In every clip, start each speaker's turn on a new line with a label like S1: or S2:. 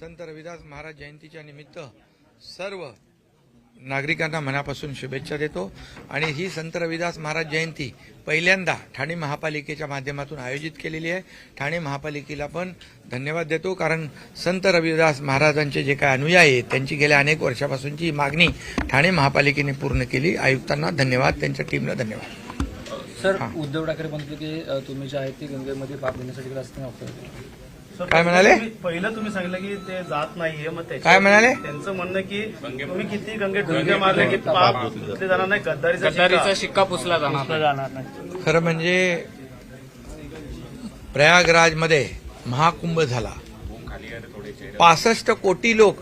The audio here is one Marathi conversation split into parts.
S1: संत रविदास महाराज जयंतीच्या निमित्त सर्व नागरिकांना मनापासून शुभेच्छा देतो. आणि ही संत रविदास महाराज जयंती पहिल्यांदा ठाणे महापालिकेच्या माध्यमातून आयोजित केलेली आहे. ठाणे महापालिकेला पण धन्यवाद देतो कारण संत रविदास महाराजांचे जे काय अनुयायी आहेत त्यांची गेल्या अनेक वर्षापासूनची मागणी ठाणे महापालिकेने पूर्ण केली. आयुक्तांना धन्यवाद त्यांच्या टीमला धन्यवाद.
S2: सर उद्धव ठाकरे म्हणतो की तुम्ही जे आहे ते गंगेमध्ये पाप देण्यासाठी
S1: काय म्हणाले?
S3: पहिलं तुम्ही सांगितलं की ते जात नाहीये मग त्याच्या-
S1: काय म्हणाले?
S3: त्यांचं म्हणणं की तुम्ही किती गंगेत डुंगे मारले की पाप धुतले जाणार नाही? गद्दारीचा
S2: गद्दारीचा
S3: शिक्का
S2: पुसला जाणार
S3: जाणार नाही.
S1: खरं म्हणजे प्रयागराजमध्ये महाकुंभ झाला. पासष्ट कोटी लोक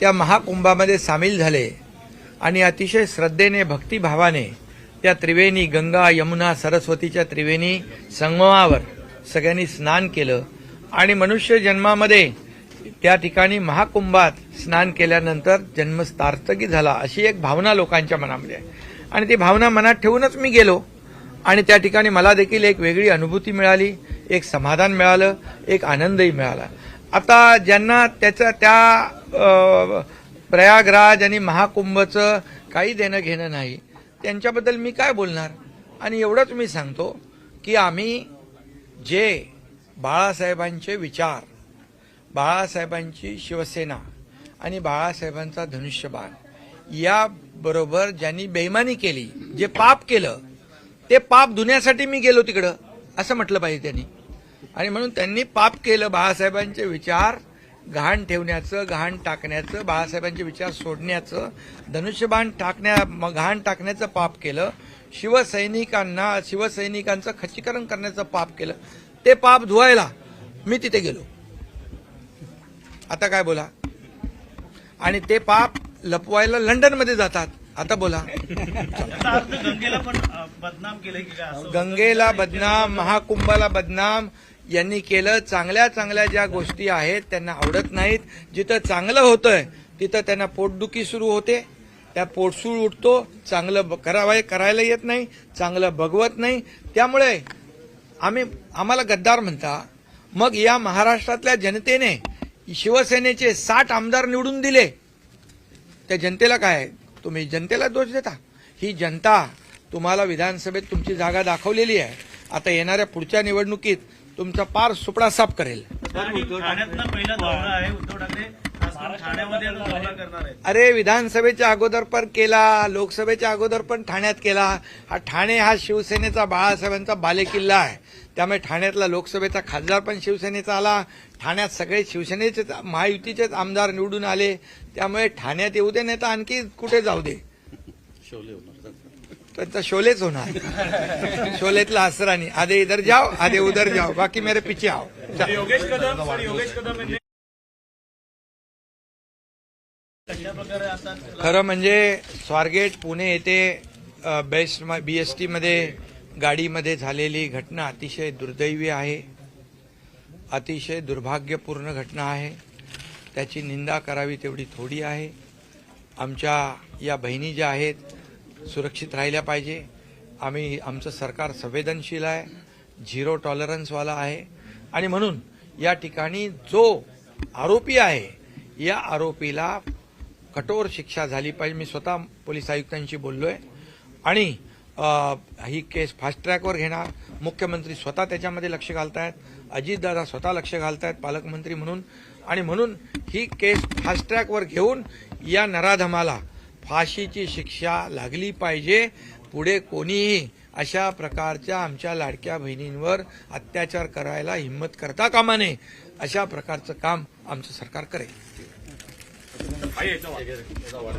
S1: त्या महाकुंभामध्ये सामील झाले आणि अतिशय श्रद्धेने भक्तिभावाने त्या त्रिवेणी गंगा यमुना सरस्वतीच्या त्रिवेणी संगमावर सगळ्यांनी स्नान केलं. आणि मनुष्य जन्मामध्ये त्या ठिकाणी महाकुंभात स्नान केल्यानंतर जन्म सार्थकी झाला अशी एक भावना लोकांच्या मनामध्ये आहे. आणि ती भावना मनात ठेवूनच मी गेलो. आणि त्या ठिकाणी मला देखील एक वेगळी अनुभूती मिळाली एक समाधान मिळालं एक आनंदही मिळाला. आता ज्यांना त्याचा त्या प्रयागराज आणि महाकुंभचं काही देणं घेणं नाही त्यांच्याबद्दल मी काय बोलणार? आणि एवढंच मी सांगतो की आम्ही जे बाळासाहेबांचे विचार बाळासाहेबांची शिवसेना आणि बाळासाहेबांचा धनुष्यबाण. याबरोबर ज्यांनी बेईमानी केली जे पाप केलं ते पाप धुण्यासाठी मी गेलो तिकडं असं म्हटलं पाहिजे त्यांनी. आणि म्हणून त्यांनी पाप केलं बाळासाहेबांचे विचार घाण ठेवण्याचं घाण टाकण्याचं बाळासाहेबांचे विचार सोडण्याचं धनुष्यबाण टाकण्या घाण टाकण्याचं पाप केलं शिवसैनिकांना शिवसैनिकांचं खच्चीकरण करण्याचं पाप केलं. ते पाप धुवायला मी तिथे गेलो. आता काय बोला? आणि ते पाप लपवायला लंडनमध्ये जातात. आता बोला.
S3: गंगेला पण बदनाम केलं की काय
S1: गंगेला बदनाम महाकुंभाला बदनाम यांनी केलं. चांगल्या चांगल्या ज्या गोष्टी आहेत त्यांना आवडत नाहीत. जिथं चांगलं होतंय तिथं त्यांना पोटदुखी सुरू होते. त्या पोटसूळ उठतो. चांगलं ब- करावं करायला येत नाही. चांगलं बघवत नाही. त्यामुळे आम्ही आम्हाला गद्दार म्हणता मग या महाराष्ट्रातल्या जनतेने शिवसेनेचे साठ आमदार निवडून दिले. त्या जनतेला काय? आहे? तुम्ही जनतेला दोष देता. ही जनता तुम्हाला विधानसभेत तुमची जागा दाखवलेली आहे. आता येणाऱ्या पुढच्या निवडणुकीत तुमचा पार सुपडा साफ करेल.
S3: ठाण्यामध्ये करणार
S1: अरे विधानसभेच्या अगोदर पण केला लोकसभेच्या अगोदर पण ठाण्यात केला. हा ठाणे हा शिवसेनेचा बाळासाहेबांचा बालेकिल्ला आहे. त्यामुळे ठाण्यातला लोकसभेचा खासदार पण शिवसेनेचा आला. ठाण्यात सगळे शिवसेनेचेच महायुतीचेच आमदार निवडून आले. त्यामुळे ठाण्यात येऊ दे नाही तर आणखी कुठे जाऊ दे. त्यांचा शोलेच होणार. शोलेतला असरानी आधे इधर जाओ आधे उधर जाओ. बाकी मेरे पीछे आओ.
S3: योगेश कदम योगेश कदम
S1: खरं म्हणजे स्वारगेट पुणे येथे बेस्ट बी एस टीमध्ये गाडीमध्ये झालेली घटना अतिशय दुर्दैवी आहे. अतिशय दुर्भाग्यपूर्ण घटना आहे. त्याची निंदा करावी तेवढी थोडी आहे. आमच्या या बहिणी ज्या आहेत सुरक्षित राहिल्या पाहिजे. आम्ही आमचं सरकार संवेदनशील आहे झिरो टॉलरन्सवाला आहे. आणि म्हणून या ठिकाणी जो आरोपी आहे या आरोपीला कठोर शिक्षा झाली पाहिजे. मी स्वतः पोलीस आयुक्तांशी बोललोय. आणि ही केस फास्ट ट्रॅकवर घेणार. मुख्यमंत्री स्वतः त्याच्यामध्ये लक्ष घालतायत. अजितदादा स्वतः लक्ष घालतायत पालकमंत्री म्हणून. आणि म्हणून ही केस फास्ट ट्रॅकवर घेऊन या नराधमाला फाशीची शिक्षा लागली पाहिजे. पुढे कोणीही अशा प्रकारच्या आमच्या लाडक्या बहिणींवर अत्याचार करायला हिंमत करता कामा नये. अशा प्रकारचं काम आमचं सरकार करेल. 아예 저 예, 예. 와.